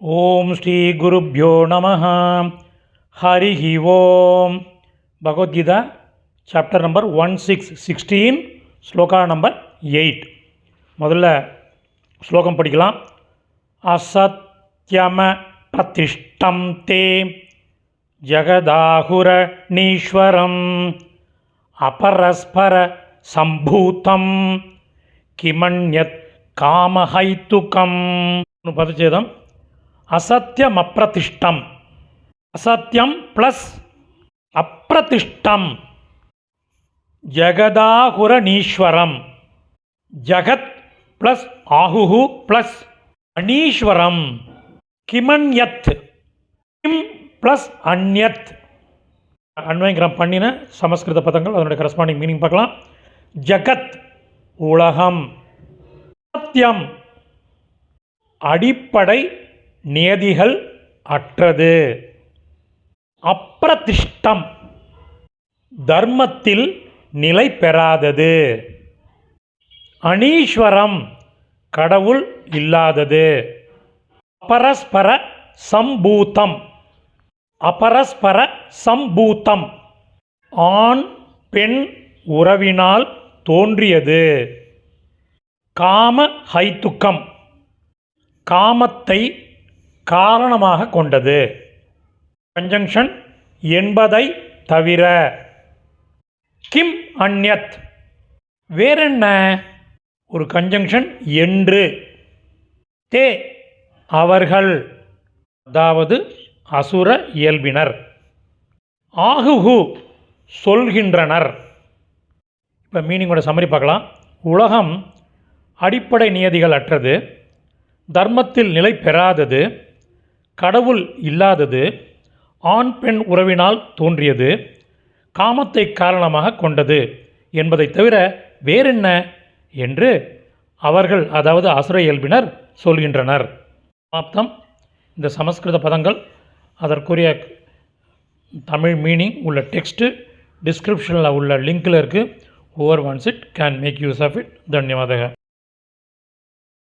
ஓம் ஸ்ரீ குருப்யோ நம ஹரிஹி ஓம் Bhagavad Gita chapter number one six sixteen shloka number eight முதல்ல ஸ்லோகம் படிக்கலாம் அசத்யம பிரதிஷ்டம் தே ஜகதாகுரணீஸ்வரம் அபரஸ்பர சம்பூதம் கிமண்யத் காமஹைத்துகம் பதச்சேதம் அசத்தியம் அப்பிரதிஷ்டம். அசத்தியம் ப்ளஸ் அப்பிரதிஷ்டம். ஜகதாகுரணீஸ்வரம் ஜகத் ப்ளஸ் ஆகுஹு ப்ளஸ் அனீஸ்வரம். கிமன்யத். கிம் ப்ளஸ் அந்யத் அன்வயங்கிரம் பண்ணின சமஸ்கிருத பதங்கள் அதனுடைய கரஸ்பாண்டிங் மீனிங் பார்க்கலாம். ஜகத் உலகம். சத்தியம் அடிப்படை நியதிகள் அற்றது. அப்பிரதிஷ்டம். தர்மத்தில் நிலை பெறாதது. அனீஸ்வரம் கடவுள் இல்லாதது. அபரஸ்பர சம்பூத்தம் அபரஸ்பர சம்பூத்தம் ஆண் பெண் உறவினால் தோன்றியது. காம ஹைத்துக்கம். காமத்தை காரணமாக கொண்டது. கன்ஜங்ஷன் என்பதை தவிர கிம் அந்யத் வேறென்ன? ஒரு கன்ஜங்ஷன் என்று. தே அவர்கள் அதாவது அசுர இயல்பினர். ஆகுகு சொல்கின்றனர். இப்போ மீனிங்கோட சம்மரி பார்க்கலாம். உலகம் அடிப்படை நியதிகள் அற்றது. தர்மத்தில் நிலை பெறாதது. கடவுள் இல்லாதது ஆண் பெண் உறவினால் தோன்றியது காமத்தை காரணமாக கொண்டது என்பதை தவிர வேறென்ன என்று அவர்கள் அதாவது அசுர இயல்பினர் சொல்கின்றனர். சமாப்தம். இந்த சமஸ்கிருத பதங்கள் அதற்குரிய தமிழ் மீனிங் உள்ள டெக்ஸ்ட்டு டிஸ்கிரிப்ஷனில் உள்ள லிங்கில் இருக்குது over once it can make use of it தன்யவாதக.